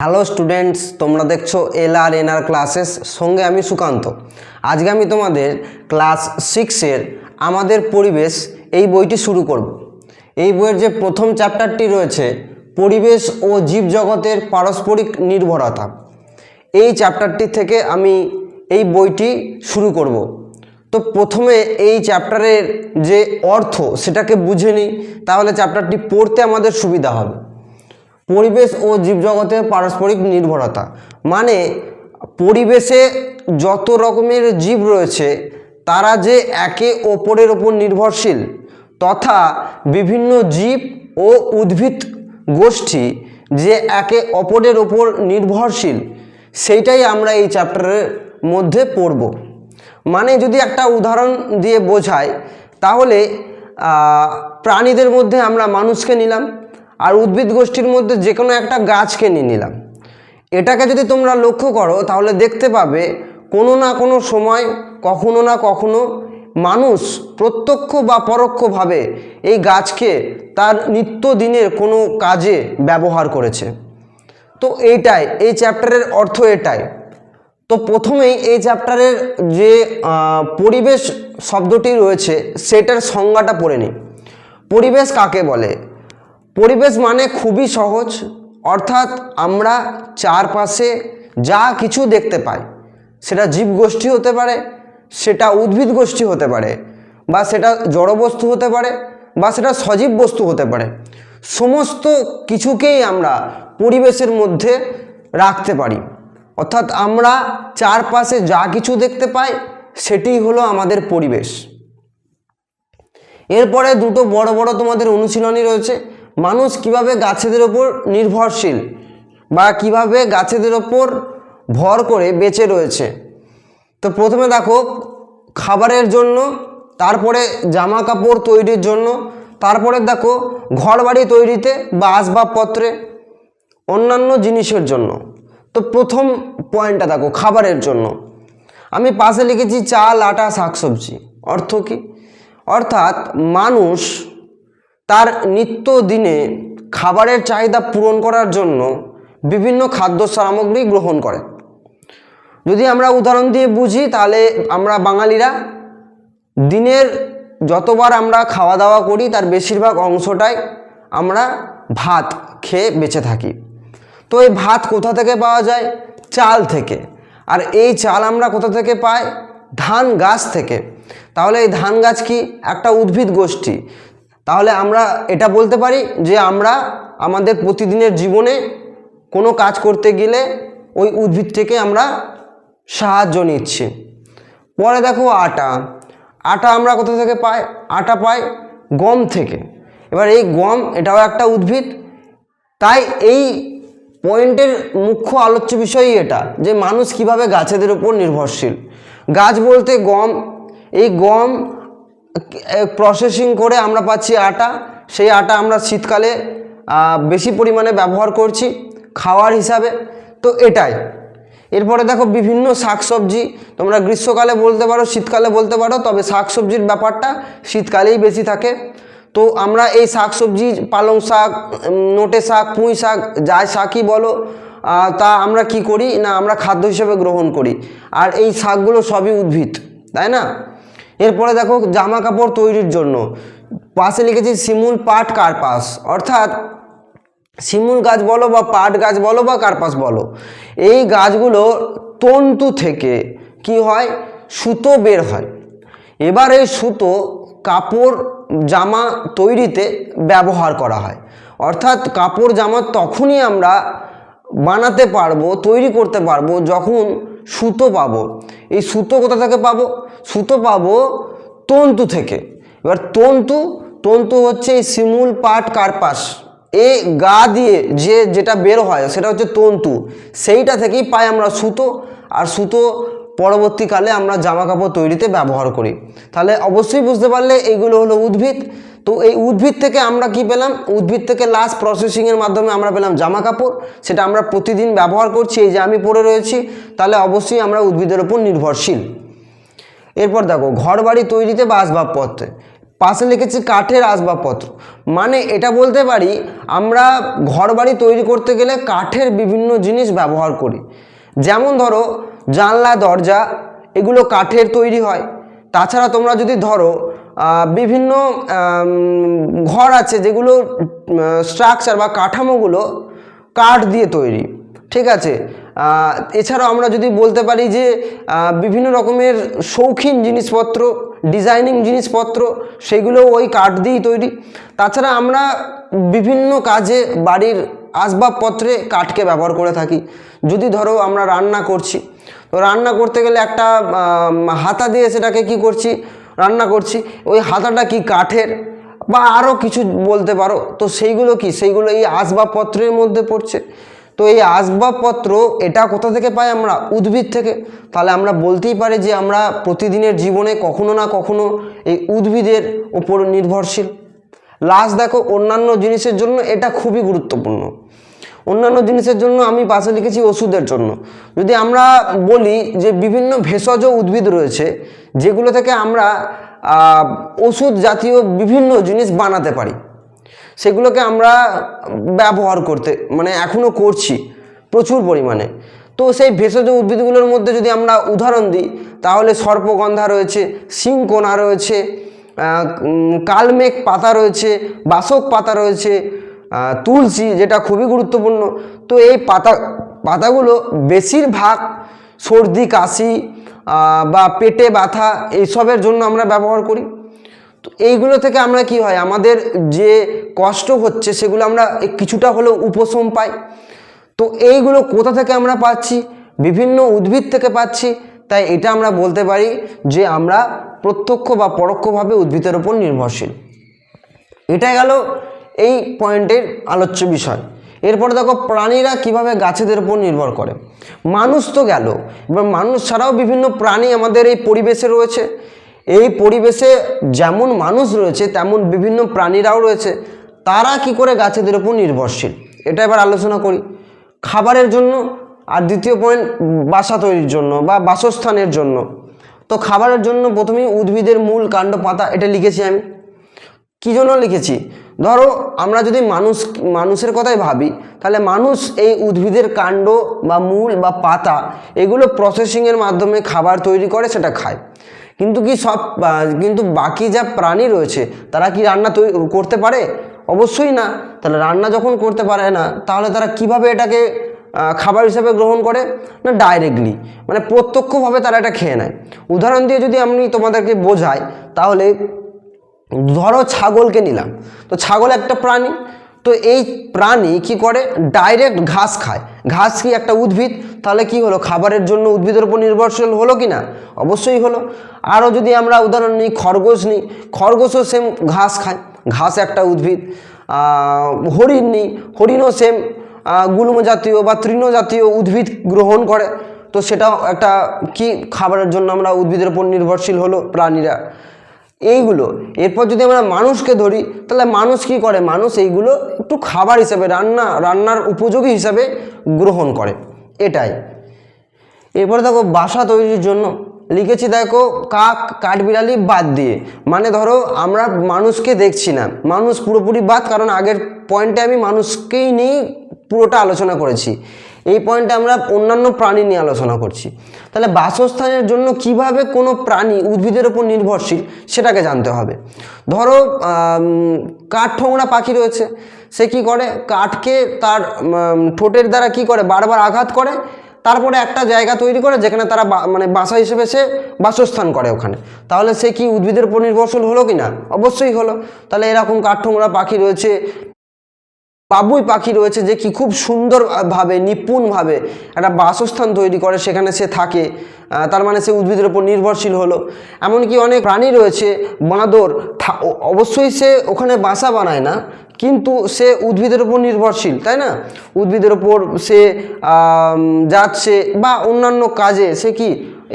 Hello students তোমরা দেখছ এল R N আর classes সঙ্গে আমি সুকান্ত। আজকে আমি তোমাদের ক্লাস সিক্সের আমাদের পরিবেশ এই বইটি শুরু করব। এই বইয়ের যে প্রথম চ্যাপ্টারটি রয়েছে, পরিবেশ ও জীবজগতের পারস্পরিক নির্ভরতা। এই চ্যাপ্টারটি থেকে আমি এই বইটি শুরু করব। তো প্রথমে এই চ্যাপ্টারের যে অর্থ, সেটাকে বুঝে নিই, তাহলে চ্যাপ্টারটি পড়তে আমাদের সুবিধা হবে। পরিবেশ ও জীবজগতের পারস্পরিক নির্ভরতা। মানে পরিবেশে যত রকমের জীব রয়েছে, তারা যে একে অপরের ওপর নির্ভরশীল তথা বিভিন্ন জীব ও উদ্ভিদ গোষ্ঠী যে একে অপরের ওপর নির্ভরশীল, সেইটাই আমরা এই চ্যাপ্টারের মধ্যে পড়ব। মানে যদি একটা উদাহরণ দিয়ে বোঝায় তাহলে প্রাণীদের মধ্যে আমরা মানুষকে নিলাম আর উদ্ভিদ গোষ্ঠীর মধ্যে যে কোনো একটা গাছকে নিয়ে নিলাম। এটাকে যদি তোমরা লক্ষ্য করো, তাহলে দেখতে পাবে কোনো না কোনো সময়, কখনো না কখনো মানুষ প্রত্যক্ষ বা পরোক্ষভাবে এই গাছকে তার নিত্যদিনের কোনো কাজে ব্যবহার করেছে। তো এইটাই, এই চ্যাপ্টারের অর্থ এটাই। তো প্রথমেই এই চ্যাপ্টারের যে পরিবেশ শব্দটি রয়েছে, সেটার সংজ্ঞাটা পড়ে নিই। পরিবেশ কাকে বলে? পরিবেশ মানে খুবই সহজ। অর্থাৎ আমরা চারপাশে যা কিছু দেখতে পাই, সেটা জীবগোষ্ঠী হতে পারে, সেটা উদ্ভিদ গোষ্ঠী হতে পারে, বা সেটা জড়বস্তু হতে পারে, বা সেটা সজীব বস্তু হতে পারে। সমস্ত কিছুকেই আমরা পরিবেশের মধ্যে রাখতে পারি। অর্থাৎ আমরা চারপাশে যা কিছু দেখতে পাই সেটিই হলো আমাদের পরিবেশ। এরপরে দুটো বড় বড় তোমাদের অনুশীলনী রয়েছে। মানুষ কীভাবে গাছেদের ওপর নির্ভরশীল বা কীভাবে গাছেদের ওপর ভর করে বেঁচে রয়েছে? তো প্রথমে দেখো, খাবারের জন্য, তারপরে জামা কাপড় তৈরির জন্য, তারপরে দেখো, ঘরবাড়ি তৈরিতে বা আসবাবপত্রে, অন্যান্য জিনিসের জন্য। তো প্রথম পয়েন্টটা দেখো, খাবারের জন্য। আমি পাশে লিখেছি চাল, আটা, শাকসবজি। অর্থ কী? অর্থাৎ মানুষ তার নিত্য দিনে খাবারের চাহিদা পূরণ করার জন্য বিভিন্ন খাদ্য সামগ্রী গ্রহণ করে। যদি আমরা উদাহরণ দিয়ে বুঝি, তাহলে আমরা বাঙালিরা দিনের যতবার আমরা খাওয়া দাওয়া করি, তার বেশিরভাগ অংশটাই আমরা ভাত খেয়ে বেঁচে থাকি। তো এই ভাত কোথা থেকে পাওয়া যায়? চাল থেকে। আর এই চাল আমরা কোথা থেকে পাই? ধান গাছ থেকে। তাহলে এই ধান গাছ কি একটা উদ্ভিদ গোষ্ঠী? তাহলে আমরা এটা বলতে পারি যে আমরা আমাদের প্রতিদিনের জীবনে কোনো কাজ করতে গেলে ওই উদ্ভিদ থেকে আমরা সাহায্য নিচ্ছি। পরে দেখো আটা। আটা আমরা কোথা থেকে পাই? আটা পাই গম থেকে। এবার এই গম এটাও একটা উদ্ভিদ। তাই এই পয়েন্টের মুখ্য আলোচ্য বিষয়ই এটা যে মানুষ কীভাবে গাছেদের উপর নির্ভরশীল। গাছ বলতে গম। এই গম প্রসেসিং করে আমরা পাচ্ছি আটা। সেই আটা আমরা শীতকালে বেশি পরিমাণে ব্যবহার করছি খাওয়ার হিসাবে। তো এটাই। এরপরে দেখো বিভিন্ন শাকসবজি, তোমরা গ্রীষ্মকালে বলতে পারো, শীতকালে বলতে পারো, তবে শাকসবজির ব্যাপারটা শীতকালেই বেশি থাকে। তো আমরা এই শাকসবজি, পালং শাক নোটে শাক, পুঁই শাক, যাই শাকই বলো তা আমরা কি করি? না, আমরা খাদ্য হিসেবে গ্রহণ করি। আর এই শাকগুলো সবই উদ্ভিদ, তাই না? এরপরে দেখো জামা কাপড় তৈরির জন্য। পাশে লিখেছি শিমুল পাট কার্পাস। অর্থাৎ শিমুল গাছ বলো বা পাট গাছ বলো বা কার্পাস বলো, এই গাছগুলো তন্তু থেকে কি হয়? সুতো বের হয়। এবার এই সুতো কাপড় জামা তৈরিতে ব্যবহার করা হয়। অর্থাৎ কাপড় জামা তখনই আমরা বানাতে পারব, তৈরি করতে পারব যখন সুতো পাবো। এই সুতো কোথা থেকে পাবো? সুতো পাবো তন্তু থেকে। এবার তন্তু তন্তু হচ্ছে এই শিমুল পাট কার্পাস। এ গা দিয়ে যে যেটা বের হয়, সেটা হচ্ছে তন্তু। সেইটা থেকেই পাই আমরা সুতো। আর সুতো পরবর্তীকালে আমরা জামা কাপড় তৈরিতে ব্যবহার করি। তাহলে অবশ্যই বুঝতে পারলে এইগুলো হলো উদ্ভিদ। তো এই উদ্ভিদ থেকে আমরা কি পেলাম? উদ্ভিদ থেকে লাস্ট প্রসেসিংয়ের মাধ্যমে আমরা পেলাম জামা কাপড় সেটা আমরা প্রতিদিন ব্যবহার করছি, এই যে আমি পরে রয়েছি। তাহলে অবশ্যই আমরা উদ্ভিদের ওপর নির্ভরশীল। এরপর দেখো ঘর বাড়ি তৈরিতে বা আসবাবপত্রে পাশে লিখেছি কাঠের আসবাবপত্র। মানে এটা বলতে পারি, আমরা ঘরবাড়ি তৈরি করতে গেলে কাঠের বিভিন্ন জিনিস ব্যবহার করি। যেমন ধরো জানলা, দরজা, এগুলো কাঠের তৈরি হয়। তাছাড়া তোমরা যদি ধরো বিভিন্ন ঘর আছে যেগুলো স্ট্রাকচার বা কাঠামোগুলো কাঠ দিয়ে তৈরি, ঠিক আছে? এছাড়াও আমরা যদি বলতে পারি যে বিভিন্ন রকমের শৌখিন জিনিসপত্র ডিজাইনিং জিনিসপত্র সেগুলো ওই কাঠ দিয়েই তৈরি। তাছাড়া আমরা বিভিন্ন কাজে বাড়ির আসবাবপত্রে কাঠকে ব্যবহার করে থাকি। যদি ধরো আমরা রান্না করছি, তো রান্না করতে গেলে একটা হাতা দিয়ে সেটাকে কি করছি, রান্না করছি, ওই হাতাটা কি কাঠের? বা আরও কিছু বলতে পারো। তো সেইগুলো কি? সেইগুলো এই আসবাবপত্রের মধ্যে পড়ছে। তো এই আসবাবপত্র এটা কোথা থেকে পাই আমরা? উদ্ভিদ থেকে। তাহলে আমরা বলতেই পারি যে আমরা প্রতিদিনের জীবনে কখনো না কখনো এই উদ্ভিদের ওপর নির্ভরশীল। লাস্ট দেখো, অন্যান্য জিনিসের জন্য এটা খুবই গুরুত্বপূর্ণ। অন্যান্য জিনিসের জন্য আমি পাশে লিখেছি ওষুধের জন্য। যদি আমরা বলি যে বিভিন্ন ভেষজ উদ্ভিদ রয়েছে, যেগুলো থেকে আমরা ওষুধ জাতীয় বিভিন্ন জিনিস বানাতে পারি, সেগুলোকে আমরা ব্যবহার করতে মানে এখনও করছি প্রচুর পরিমাণে। তো সেই ভেষজ উদ্ভিদগুলোর মধ্যে যদি আমরা উদাহরণ দিই, তাহলে সর্পগন্ধা রয়েছে, সিংকোনা রয়েছে কালমেঘ পাতা রয়েছে, বাসক পাতা রয়েছে তুলসী, যেটা খুবই গুরুত্বপূর্ণ। তো এই পাতা, পাতাগুলো বেশিরভাগ সর্দি, কাশি বা পেটে ব্যথা এইসবের জন্য আমরা ব্যবহার করি। তো এইগুলো থেকে আমরা কি হয়, আমাদের যে কষ্ট হচ্ছে সেগুলো আমরা কিছুটা হলেও উপশম পাই। তো এইগুলো কোথা থেকে আমরা পাচ্ছি? বিভিন্ন উদ্ভিদ থেকে পাচ্ছি। তাই এটা আমরা বলতে পারি যে আমরা প্রত্যক্ষ বা পরোক্ষভাবে উদ্ভিদের ওপর নির্ভরশীল। এটা গেল এই পয়েন্টের আলোচ্য বিষয়। এরপরে দেখো, প্রাণীরা কীভাবে গাছেদের উপর নির্ভর করে? মানুষ তো গেল। এবার মানুষ ছাড়াও বিভিন্ন প্রাণী আমাদের এই পরিবেশে রয়েছে। এই পরিবেশে যেমন মানুষ রয়েছে, তেমন বিভিন্ন প্রাণীরাও রয়েছে। তারা কি করে গাছেদের উপর নির্ভরশীল? এটা এবার আলোচনা করি। খাবারের জন্য আর দ্বিতীয় পয়েন্ট বাসা তৈরির জন্য বা বাসস্থানের জন্য। তো খাবারের জন্য প্রথমেই উদ্ভিদের মূল কাণ্ড পাতা, এটা লিখেছি আমি। কী জন্য লিখেছি? ধরো, আমরা যদি মানুষ, মানুষের কথাই ভাবি, তাহলে মানুষ এই উদ্ভিদের কাণ্ড বা মূল বা পাতা, এগুলো প্রসেসিংয়ের মাধ্যমে খাবার তৈরি করে, সেটা খায়। কিন্তু কি সব কিন্তু বাকি যা প্রাণী রয়েছে, তারা কি রান্না তৈরি করতে পারে? অবশ্যই না। তাহলে রান্না যখন করতে পারে না, তাহলে তারা কীভাবে এটাকে খাবার হিসাবে গ্রহণ করে না ডাইরেক্টলি মানে প্রত্যক্ষভাবে তারা এটা খেয়ে নেয়। উদাহরণ দিয়ে যদি আমি তোমাদেরকে বোঝাই, তাহলে ধরো ছাগলকে নিলাম। তো ছাগল একটা প্রাণী। তো এই প্রাণী কি করে? ডাইরেক্ট ঘাস খায়। ঘাস কি একটা উদ্ভিদ? তাহলে কি হলো? খাবারের জন্য উদ্ভিদের উপর নির্ভরশীল হলো কি না? অবশ্যই হলো। আরও যদি আমরা উদাহরণ নিই, খরগোশ নিই, খরগোশও সেম ঘাস খায়। ঘাস একটা উদ্ভিদ। হরিণ নিই, হরিণও সেম গুল্ম জাতীয় বা তৃণ জাতীয় উদ্ভিদ গ্রহণ করে। তো সেটাও একটা কি খাবারের জন্য আমরা উদ্ভিদের উপর নির্ভরশীল হলো প্রাণীরা। এইগুলো, এরপর যদি আমরা মানুষকে ধরি, তাহলে মানুষ কি করে? মানুষ এইগুলো একটু খাবার হিসাবে, রান্না, রান্নার উপযোগী হিসাবে গ্রহণ করে। এটাই। এরপরে দেখো, বাসা তৈরির জন্য লিখেছি, দেখো, কাক, কাঠবিড়ালি বাদ দিয়ে। মানে ধরো, আমরা মানুষকে দেখছি না। মানুষ পুরোপুরি বাদ, কারণ আগের পয়েন্টে আমি মানুষকেই নিয়েই পুরোটা আলোচনা করেছি। এই পয়েন্টে আমরা অন্যান্য প্রাণী নিয়ে আলোচনা করছি। তাহলে বাসস্থানের জন্য কীভাবে কোনো প্রাণী উদ্ভিদের উপর নির্ভরশীল সেটাকে জানতে হবে। ধরো আম, কাঠঠোংরা পাখি রয়েছে সে কি করে? কাঠকে তার ঠোঁটের দ্বারা কি করে? বারবার আঘাত করে তারপরে একটা জায়গা তৈরি করে যেখানে তারা মানে বাসা হিসেবে সে বাসস্থান করে ওখানে। তাহলে সে কি উদ্ভিদের উপর নির্ভরশীল হলো কি না অবশ্যই হলো। তাহলে এরকম কাঠঠোংরা পাখি রয়েছে বাবুই পাখি রয়েছে যে কি খুব সুন্দরভাবে, নিপুণভাবে একটা বাসস্থান তৈরি করে, সেখানে সে থাকে। তার মানে সে উদ্ভিদের ওপর নির্ভরশীল হলো। এমনকি অনেক প্রাণী রয়েছে, বাঁদর অবশ্যই সে ওখানে বাসা বানায় না, কিন্তু সে উদ্ভিদের ওপর নির্ভরশীল, তাই না? উদ্ভিদের ওপর সে যাচ্ছে বা অন্যান্য কাজে সে কি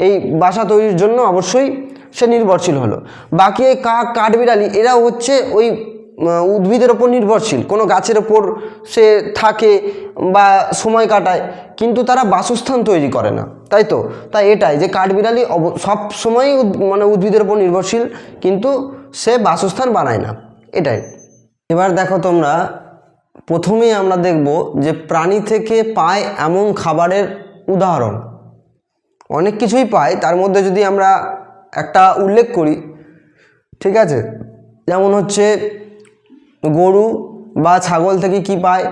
এই বাসা তৈরির জন্য অবশ্যই সে নির্ভরশীল হলো। বাকি কাক কাঠবিড়ালি এরা হচ্ছে ওই উদ্ভিদের ওপর নির্ভরশীল। কোনো গাছের ওপর সে থাকে বা সময় কাটায়, কিন্তু তারা বাসস্থান তৈরি করে না। তাই তো? তাই এটাই যে কাঠবিড়ালি সব সময়ই মানে উদ্ভিদের ওপর নির্ভরশীল, কিন্তু সে বাসস্থান বানায় না। এটাই। এবার দেখো তোমরা, প্রথমেই আমরা দেখব যে প্রাণী থেকে পায় এমন খাবারের উদাহরণ। অনেক কিছুই পায়, তার মধ্যে যদি আমরা একটা উল্লেখ করি, ঠিক আছে? যেমন হচ্ছে গরু বা ছাগল থেকে কি পায়?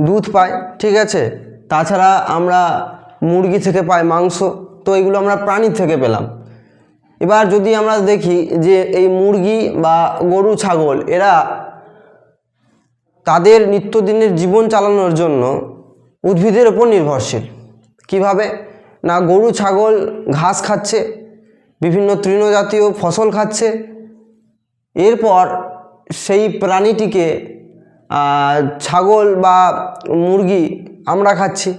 দুধ পায়, ঠিক আছে? তাছাড়া আমরা মুরগি থেকে পাই মাংস, তো এগুলো আমরা প্রাণীর থেকে পেলাম। এবার যদি আমরা দেখি যে এই মুরগি বা গরু, ছাগল, এরা তাদের নিত্যদিনের জীবন চালানোর জন্য উদ্ভিদের ওপর নির্ভরশীল। কীভাবে? না, গরু, ছাগল ঘাস খাচ্ছে, বিভিন্ন তৃণজাতীয় ফসল খাচ্ছে। এরপর সেই প্রাণীটিকে ছাগল বা মুরগি আমরা খাচ্ছি।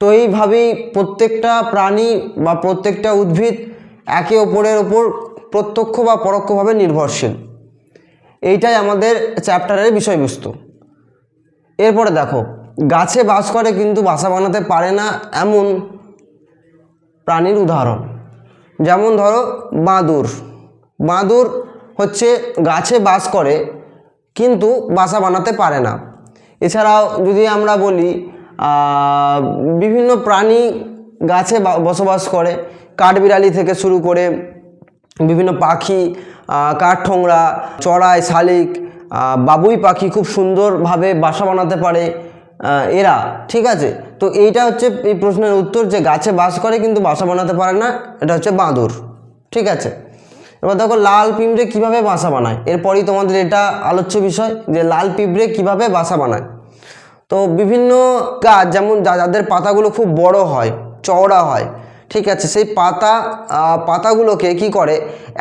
তো এইভাবেই প্রত্যেকটা প্রাণী বা প্রত্যেকটা উদ্ভিদ একে অপরের ওপর প্রত্যক্ষ বা পরোক্ষভাবে নির্ভরশীল। এইটাই আমাদের চ্যাপ্টারের বিষয়বস্তু। এরপরে দেখো, গাছে বাস করে কিন্তু বাসা বানাতে পারে না এমন প্রাণীর উদাহরণ। যেমন ধরো বাঁদুর। বাঁদর হচ্ছে গাছে বাস করে, কিন্তু বাসা বানাতে পারে না। এছাড়াও যদি আমরা বলি বিভিন্ন প্রাণী গাছে বসবাস করে, কাঠবিড়ালি থেকে শুরু করে বিভিন্ন পাখি কাঠঠোংরা, চড়াই, শালিক বাবুই পাখি খুব সুন্দরভাবে বাসা বানাতে পারে এরা, ঠিক আছে? তো এইটা হচ্ছে এই প্রশ্নের উত্তর যে গাছে বাস করে, কিন্তু বাসা বানাতে পারে না, এটা হচ্ছে বাঁদর, ঠিক আছে? এবার দেখো লাল পিঁপড়ে কীভাবে বাসা বানায়? এরপরই তোমাদের এটা আলোচ্য বিষয় যে লাল পিঁপড়ে কীভাবে বাসা বানায়। তো বিভিন্ন গাছ, যেমন যাদের পাতাগুলো খুব বড় হয়, চওড়া হয়, ঠিক আছে, সেই পাতা পাতাগুলোকে কি করে?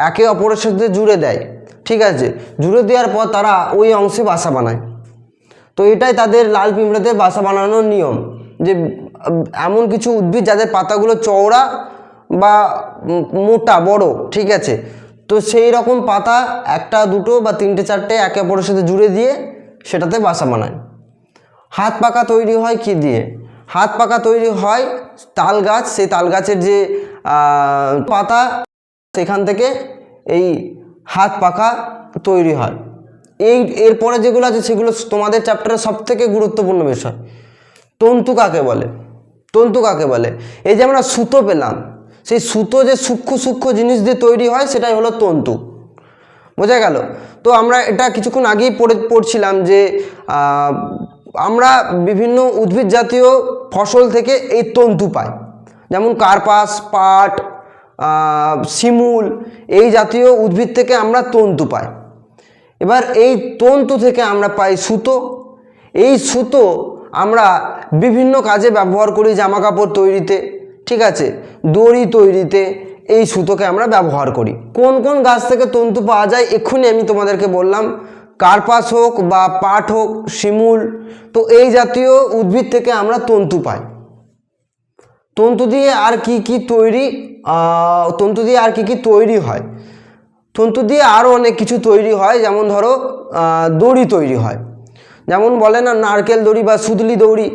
একে অপরের সাথে জুড়ে দেয়, ঠিক আছে, জুড়ে দেওয়ার পর তারা ওই অংশে বাসা বানায়। তো এটাই তাদের লাল পিঁপড়েদের বাসা বানানোর নিয়ম, যে এমন কিছু উদ্ভিদ যাদের পাতাগুলো চওড়া বা মোটা, বড়, ঠিক আছে তো সেই রকম পাতা একটা, দুটো বা তিনটে, চারটে একে অপরের সাথে জুড়ে দিয়ে সেটাতে বাসা বানায়। হাত পাকা তৈরি হয় কি দিয়ে? হাত পাকা তৈরি হয় তাল গাছ, সেই তাল গাছের যে পাতা, সেখান থেকে এই হাত পাকা তৈরি হয়। এই, এরপরে যেগুলো আছে সেগুলো তোমাদের চ্যাপ্টারের সব থেকে গুরুত্বপূর্ণ বিষয়। তন্তু কাকে বলে? তন্তু কাকে বলে? এই যে আমরা সুতো পেলাম সেই সুতো যে সূক্ষ্ম সূক্ষ্ম জিনিস দিয়ে তৈরি হয়, সেটাই হলো তন্তু। বোঝা গেল? তো আমরা এটা কিছুক্ষণ আগেই পড়ে, পড়ছিলাম যে আমরা বিভিন্ন উদ্ভিদ জাতীয় ফসল থেকে এই তন্তু পাই। যেমন কার্পাস, পাট শিমুল, এই জাতীয় উদ্ভিদ থেকে আমরা তন্তু পাই। এবার এই তন্তু থেকে আমরা পাই সুতো। এই সুতো আমরা বিভিন্ন কাজে ব্যবহার করি জামা কাপড় তৈরিতে। ঠিক আছে? দড়ি তৈরিতে এই সুতোকে আমরা ব্যবহার করি। কোন কোন গাছ থেকে তন্তু পাওয়া যায় এক্ষুনি আমি তোমাদেরকে বললাম। কার্পাস হোক বা পাট হোক, শিমুল, তো এই জাতীয় উদ্ভিদ থেকে আমরা তন্তু পাই। তন্তু দিয়ে আর কি কি তৈরি তন্তু দিয়ে আর কি কি তৈরি হয়? তন্তু দিয়ে আরও অনেক কিছু তৈরি হয়, যেমন ধরো দড়ি তৈরি হয়। যেমন বলে না, নারকেল দড়ি বা সুতলি দড়ি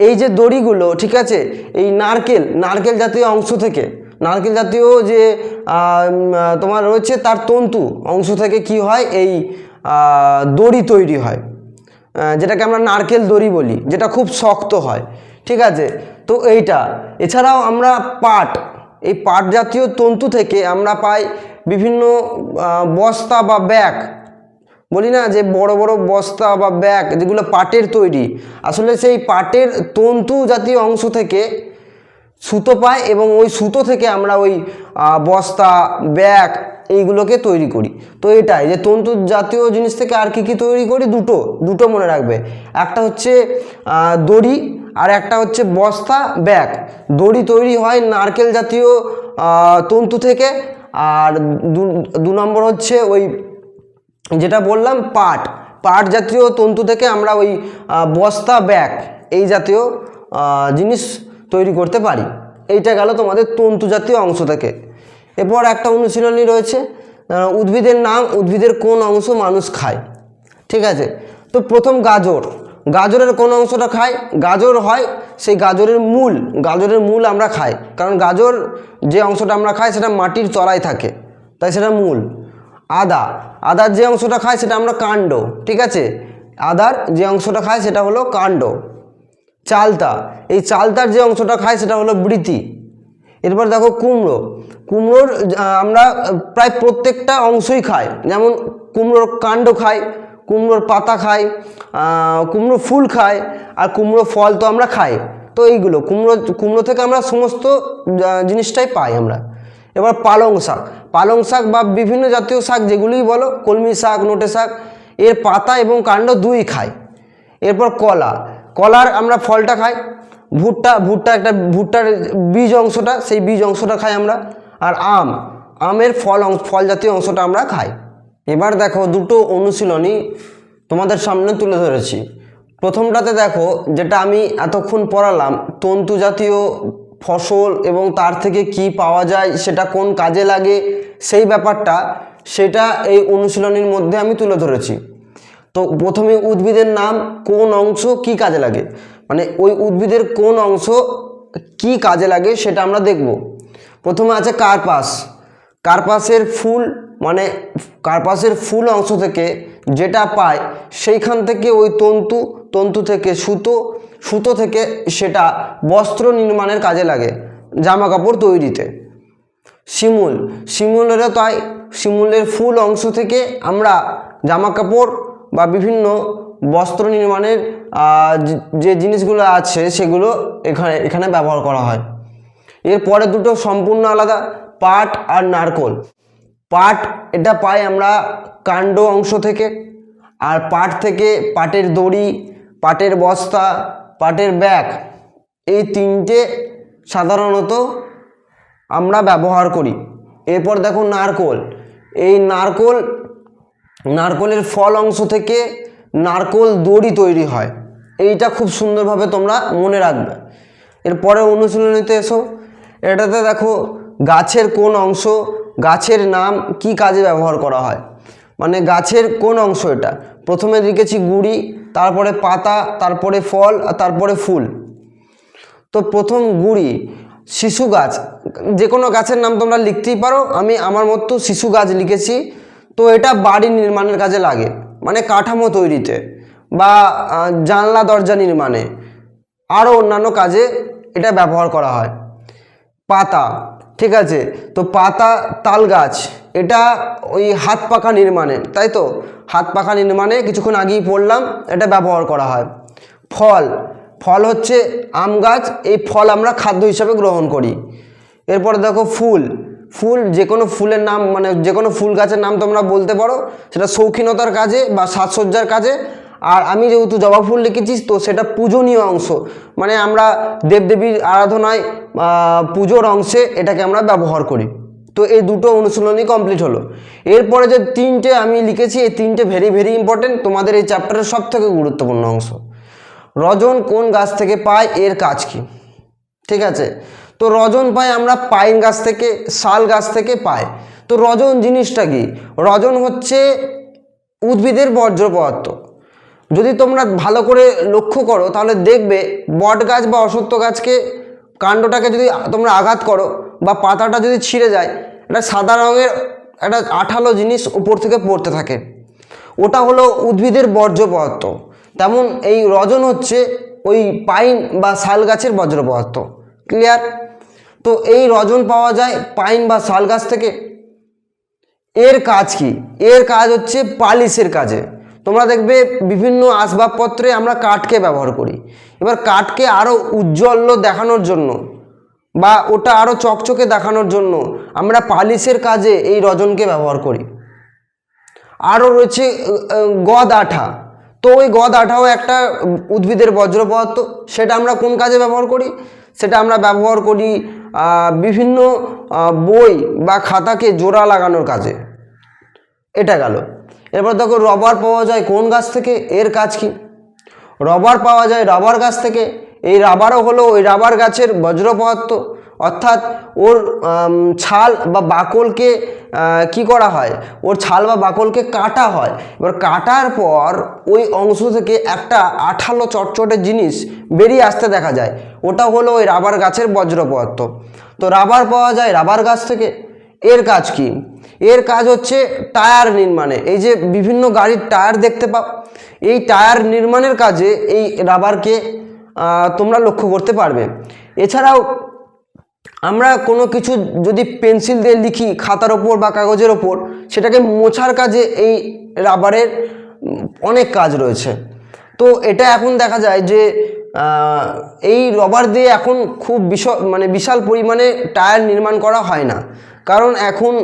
এই যে দড়িগুলো, ঠিক আছে? এই নারকেল নারকেল জাতীয় অংশ থেকে, নারকেল জাতীয় যে তোমার রয়েছে তার তন্তু অংশ থেকে কি হয়? এই দড়ি তৈরি হয়। যেটাকে আমরা নারকেল দড়ি বলি, যেটা খুব শক্ত হয়, ঠিক আছে? তো এইটা। এছাড়াও আমরা পাট, এই পাট জাতীয় তন্তু থেকে আমরা পাই বিভিন্ন বস্তা বা ব্যাগ বলি না যে বড় বড় বস্তা বা ব্যাগ যেগুলো পাটের তৈরি, আসলে সেই পাটের তন্তু জাতীয় অংশ থেকে সুতো পাই এবং ওই সুতো থেকে আমরা ওই বস্তা, ব্যাগ এইগুলোকে তৈরি করি। তো এটাই যে তন্তু জাতীয় জিনিস থেকে আর কি কি তৈরি করি? দুটো দুটো মনে রাখবে। একটা হচ্ছে দড়ি আর একটা হচ্ছে বস্তা, ব্যাগ। দড়ি তৈরি হয় নারকেল জাতীয় তন্তু থেকে। আর দু নম্বর হচ্ছে ওই যেটা বললাম পাট। পাট জাতীয় তন্তু থেকে আমরা ওই বস্তা ব্যাগ এই জাতীয় জিনিস তৈরি করতে পারি। এইটা গেল তোমাদের তন্তু জাতীয় অংশ থেকে। এরপর একটা অনুশীলনী রয়েছে উদ্ভিদের নাম, উদ্ভিদের কোন অংশ মানুষ খায়। ঠিক আছে? তো প্রথম গাজর। গাজরের কোন অংশটা খায়? গাজর হয় সেই গাজরের মূল। গাজরের মূল আমরা খাই। কারণ গাজর যে অংশটা আমরা খাই সেটা মাটির তলায় থাকে। তাই সেটা মূল। আদা। আদার যে অংশটা খাই সেটা আমরা কাণ্ড, ঠিক আছে? আদার যে অংশটা খাই সেটা হলো কাণ্ড। চালতা, এই চালতার যে অংশটা খাই সেটা হলো বৃতি। এরপর দেখো কুমড়ো। কুমড়োর আমরা প্রায় প্রত্যেকটা অংশই খাই। যেমন কুমড়োর কাণ্ড খাই, কুমড়োর পাতা খাই কুমড়ো ফুল খাই, আর কুমড়ো ফল তো আমরা খাই। তো এইগুলো, কুমড়ো কুমড়ো থেকে আমরা সমস্ত জিনিসটাই পাই আমরা। এবার পালং শাক। পালং শাক বা বিভিন্ন জাতীয় শাক যেগুলোই বলো, কলমি শাক, নোটে শাক, এর পাতা এবং কাণ্ড দুই খায়। এরপর কলা। কলার আমরা ফলটা খাই, ভুট্টা ভুট্টা একটা, ভুট্টার বীজ অংশটা, সেই বীজ অংশটা খাই আমরা। আর আম, আমের ফল ফল জাতীয় অংশটা আমরা খাই। এবার দেখো দুটো অনুশীলনী তোমাদের সামনে তুলে ধরেছি। প্রথমটাতে দেখো, যেটা আমি এতক্ষণ পড়ালাম, তন্তু জাতীয় ফসল এবং তার থেকে কি পাওয়া যায়, সেটা কোন কাজে লাগে, সেই ব্যাপারটা সেটা এই অনুশীলনীর মধ্যে আমি তুলে ধরেছি। তো প্রথমে উদ্ভিদের নাম, কোন অংশ কি কাজে লাগে? মানে ওই উদ্ভিদের কোন অংশ কি কাজে লাগে সেটা আমরা দেখব। প্রথমে আছে কার্পাস। কার্পাসের ফুল মানে কার্পাসের ফুল অংশ থেকে যেটা পায়, সেইখান থেকে ওই তন্তু তন্তু থেকে সুতো সুতো থেকে সেটা বস্ত্র নির্মাণের কাজে লাগে জামা কাপড় তৈরিতে। শিমুল, শিমুলেরও তাই, শিমুলের ফুল অংশ থেকে আমরা জামা কাপড় বা বিভিন্ন বস্ত্র নির্মাণের যে- জিনিসগুলো আছে সেগুলো এখানে এখানে ব্যবহার করা হয়। এরপরে দুটো সম্পূর্ণ আলাদা, পাট আর নারকোল। পাট, এটা পাই আমরা কাণ্ড অংশ থেকে, আর পাট থেকে পাটের দড়ি, পাটের বস্তা পাটের ব্যাগ। এই তিনটে সাধারণত আমরা ব্যবহার করি। এরপর দেখো নারকোল। এই নারকোল, নারকোলের ফল অংশ থেকে নারকোল দড়ি তৈরি হয়। এইটা খুব সুন্দরভাবে তোমরা মনে রাখবে। এরপরে অনুশীলনীতে এসো। এটাতে দেখো গাছের কোন অংশ, গাছের নাম কি কাজে ব্যবহার করা হয়? মানে গাছের কোন অংশ এটা? প্রথমে লিখেছি গুড়ি, তারপরে পাতা, তারপরে ফল আর তারপরে ফুল। তো প্রথম গুড়ি, শিশু গাছ। যে কোনো গাছের নাম তোমরা লিখতেই পারো, আমি আমার মতো শিশু গাছ লিখেছি। তো এটা বাড়ি নির্মাণের কাজে লাগে মানে কাঠামো তৈরিতে বা জানলা দরজা নির্মাণে। আরও অন্যান্য কাজে এটা ব্যবহার করা হয়। পাতা ঠিক আছে? তো পাতা তাল গাছ, এটা ওই হাত পাখা নির্মাণে, তাই তো? হাত পাখা নির্মাণে কিছুক্ষণ আগেই পড়লাম, এটা ব্যবহার করা হয়। ফল ফল হচ্ছে আম গাছ, এই ফল আমরা খাদ্য হিসাবে গ্রহণ করি। এরপর দেখো ফুল ফুল যে কোনো ফুলের নাম মানে যে কোনো ফুল গাছের নাম তোমরা বলতে পারো, সেটা শৌখিনতার কাজে বা সাজসজ্জার কাজে আর আমি যেহেতু জবা ফুল লিখেছি তো সেটা পূজনীয় অংশ। মানে আমরা দেবদেবীর আরাধনায় পুজোর অংশে এটাকে আমরা ব্যবহার করি। তো এই দুটো অনুশীলনই কমপ্লিট হলো। এরপরে যে তিনটে আমি লিখেছি, এই তিনটে ভেরি ভেরি ইম্পর্টেন্ট তোমাদের এই চ্যাপ্টারের সব থেকে গুরুত্বপূর্ণ অংশ। রজন কোন গাছ থেকে পায়, এর কাজ কি? ঠিক আছে? তো রজন পাই আমরা পাইন গাছ থেকে, শাল গাছ থেকে পাই তো রজন জিনিসটা কি? রজন হচ্ছে উদ্ভিদের বর্জ্য পদার্থ যদি তোমরা ভালো করে লক্ষ্য করো, তাহলে দেখবে বট গাছ বা অসত্য গাছকে কাণ্ডটাকে যদি তোমরা আঘাত করো বা পাতাটা যদি ছিঁড়ে যায়, একটা সাদা রঙের একটা আঠালো জিনিস উপর থেকে পড়তে থাকে। ওটা হলো উদ্ভিদের বর্জ্য পদার্থ। তেমন এই রজন হচ্ছে ওই পাইন বা শাল গাছের বজ্র পদার্থ। ক্লিয়ার তো এই রজন পাওয়া যায় পাইন বা শাল গাছ থেকে। এর কাজ কি? এর কাজ হচ্ছে পালিশের কাজে। তোমরা দেখবে বিভিন্ন আসবাবপত্রে আমরা কাঠকে ব্যবহার করি। এবার কাঠকে আরও উজ্জ্বল দেখানোর জন্য বা ওটা আরও চকচকে দেখানোর জন্য আমরা পালিশের কাজে এই রজনকে ব্যবহার করি। আরও রয়েছে গদ আঠা। তো ওই গদ আঠাও একটা উদ্ভিদের বজ্র পদার্থ সেটা আমরা কোন কাজে ব্যবহার করি? সেটা আমরা ব্যবহার করি বিভিন্ন বই বা খাতাকে জোড়া লাগানোর কাজে। এটা গেল। এরপর দেখো রবার পাওয়া যায় কোন গাছ থেকে? এর কাজ কি? রবার পাওয়া যায় রাবার গাছ থেকে। এই রাবারও হলো ওই রাবার গাছের বজ্র পদার্থ অর্থাৎ ওর ছাল বা বাকলকে কি করা হয়? ওর ছাল বা বাকলকে কাটা হয়। এবার কাটার পর ওই অংশ থেকে একটা আঠালো চটচটে জিনিস বেরিয়ে আসতে দেখা যায়। ওটা হলো ওই রাবার গাছের বজ্র পদার্থ তো রাবার পাওয়া যায় রাবার গাছ থেকে। এর কাজ কি? এর কাজ হচ্ছে টায়ার নির্মাণে। এই যে বিভিন্ন গাড়ির টায়ার দেখতে পাও, এই টায়ার নির্মাণের কাজে এই রাবারকে তোমরা লক্ষ্য করতে পারবে। এছাড়াও আমরা কোনো কিছু যদি পেন্সিল দিয়ে লিখি খাতার ওপর বা কাগজের ওপর, সেটাকে মোছার কাজে এই রাবারের অনেক কাজ রয়েছে। তো এটা এখন দেখা যায় যে এই রবার দিয়ে এখন খুব বিশ মানে বিশাল পরিমাণে টায়ার নির্মাণ করা হয় না। কারণ এখন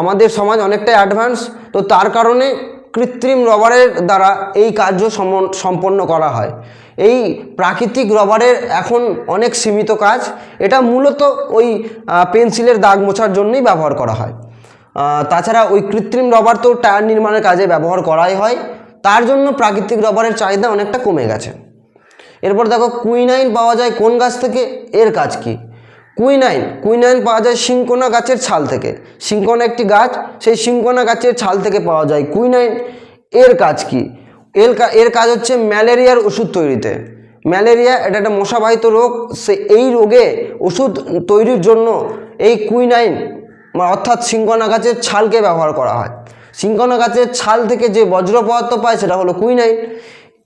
আমাদের সমাজ অনেকটাই অ্যাডভান্স তো তার কারণে কৃত্রিম রবারের দ্বারা এই কার্য সম্পন্ন করা হয়। এই প্রাকৃতিক রবারের এখন অনেক সীমিত কাজ, এটা মূলত ওই পেন্সিলের দাগ মোছার জন্যই ব্যবহার করা হয়। তাছাড়া ওই কৃত্রিম রবার তো টায়ার নির্মাণের কাজে ব্যবহার করাই হয়, তার জন্য প্রাকৃতিক রবারের চাহিদা অনেকটা কমে গেছে। এরপর দেখো কুইনাইন পাওয়া যায় কোন গাছ থেকে, এর কাজ কি? কুইনাইন কুইনাইন পাওয়া যায় সিংকোনা গাছের ছাল থেকে। সিংকোনা একটি গাছ, সেই সিংকোনা গাছের ছাল থেকে পাওয়া যায় কুইনাইন এর কাজ কি? এর এর কাজ হচ্ছে ম্যালেরিয়ার ওষুধ তৈরিতে। ম্যালেরিয়া, এটা একটা মশাবাহিত রোগ, সে এই রোগে ওষুধ তৈরির জন্য এই কুইনাইন বা অর্থাৎ সিংকোনা গাছের ছালকে ব্যবহার করা হয়। সিংকোনা গাছের ছাল থেকে যে বজ্র পদার্থ পায়, সেটা হলো কুইনাইন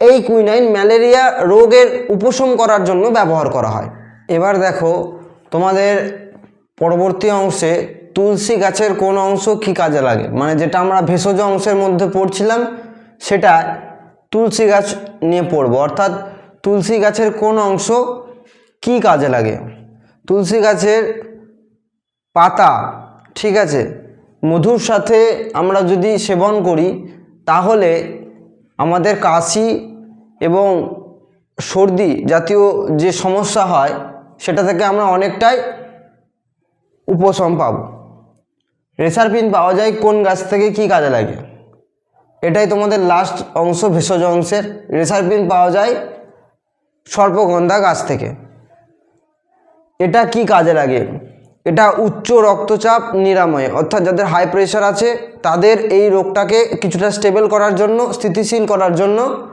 এই কুইনাইন ম্যালেরিয়া রোগের উপশম করার জন্য ব্যবহার করা হয়। এবার দেখো তোমাদের পরবর্তী অংশে তুলসী গাছের কোন অংশ কি কাজে লাগে? মানে যেটা আমরা ভেষজ অংশের মধ্যে পড়ছিলাম, সেটা তুলসী গাছ নিয়ে পড়ব। অর্থাৎ তুলসী গাছের কোন অংশ কি কাজে লাগে? তুলসী গাছের পাতা, ঠিক আছে, মধুর সাথে আমরা যদি সেবন করি, তাহলে আমাদের কাশি এবং সর্দি জাতীয় যে সমস্যা হয় সেটা থেকে আমরা অনেকটাই উপশম পাব। রেসারপিন পাওয়া যায় কোন গাছ থেকে কি কাজে লাগে। এটাই তোমাদের লাস্ট অংশ, ভেষজ অংশের। রেসারপিন পাওয়া যায় সর্পগন্ধা গাছ থেকে। এটা কি কাজে লাগে? এটা উচ্চ রক্তচাপ, নিরাময়ে। অর্থাৎ যাদের হাই প্রেশার আছে, তাদের এই রোগটাকে কিছুটা স্টেবল করার জন্য, স্থিতিশীল করার জন্য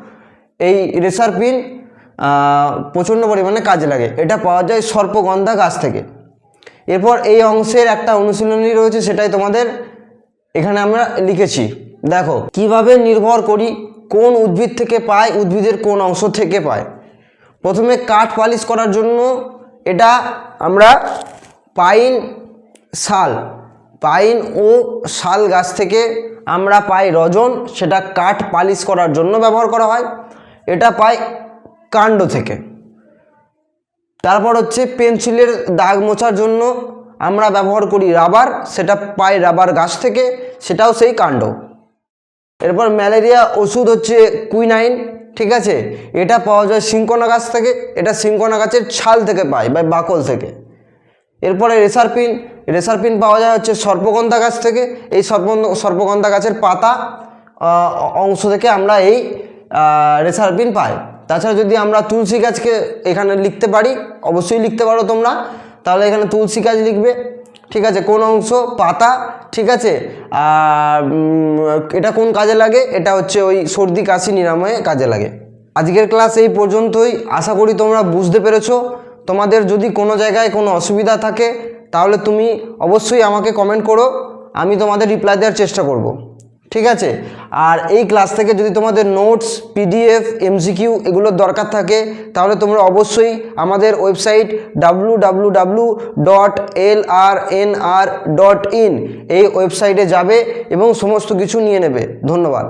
এই রেসারপিন প্রচণ্ড পরিমাণে কাজে লাগে। এটা পাওয়া যায় সর্পগন্ধা গাছ থেকে। এরপর এই অংশের একটা অনুশীলনী রয়েছে, সেটাই তোমাদের এখানে আমরা লিখেছি। দেখো, কীভাবে নির্ভর করি কোন উদ্ভিদ থেকে পায়, উদ্ভিদের কোন অংশ থেকে পায়। প্রথমে কাঠ পালিশ করার জন্য এটা আমরা পাইন শাল, পাইন ও শাল গাছ থেকে আমরা পাই রজন, সেটা কাঠ পালিশ করার জন্য ব্যবহার করা হয়। এটা পাই কাণ্ড থেকে। তারপর হচ্ছে পেন্সিলের দাগ মোছার জন্য আমরা ব্যবহার করি রাবার, সেটা পাই রাবার গাছ থেকে, সেটাও সেই কাণ্ড। এরপর ম্যালেরিয়া ওষুধ হচ্ছে কুইনাইন, ঠিক আছে? এটা পাওয়া যায় সিংকোনা গাছ থেকে, এটা সিংকোনা গাছের ছাল থেকে পাই বা বাকল থেকে। এরপরে রেসারপিন রেসারপিন পাওয়া যায় হচ্ছে সর্পগন্ধা গাছ থেকে, এই সর্প সর্পগন্ধা গাছের পাতা অংশ থেকে আমরা এই রেসারপিন পাই। তাছাড়া যদি আমরা তুলসী গাছকে এখানে লিখতে পারি, অবশ্যই লিখতে পারো তোমরা। তাহলে এখানে তুলসী গাছ লিখবে, ঠিক আছে? কোন অংশ? পাতা, ঠিক আছে? আর এটা কোন কাজে লাগে? এটা হচ্ছে ওই সর্দি কাশি নিরাময়ে কাজে লাগে। আজকের ক্লাস এই পর্যন্তই। আশা করি তোমরা বুঝতে পেরেছ। তোমাদের যদি কোনো জায়গায় কোনো অসুবিধা থাকে, তাহলে তুমি অবশ্যই আমাকে কমেন্ট করো। আমি তোমাদের রিপ্লাই দেওয়ার চেষ্টা করব। ঠিক আছে? আর এই ক্লাস থেকে যদি তোমাদের নোটস পিডিএফ এমসিকিউ এগুলোর দরকার থাকে, তাহলে তোমরা অবশ্যই আমাদের website W W dot L R N R dot in এই ওয়েবসাইটে যাবে এবং সমস্ত কিছু নিয়ে নেবে। ধন্যবাদ।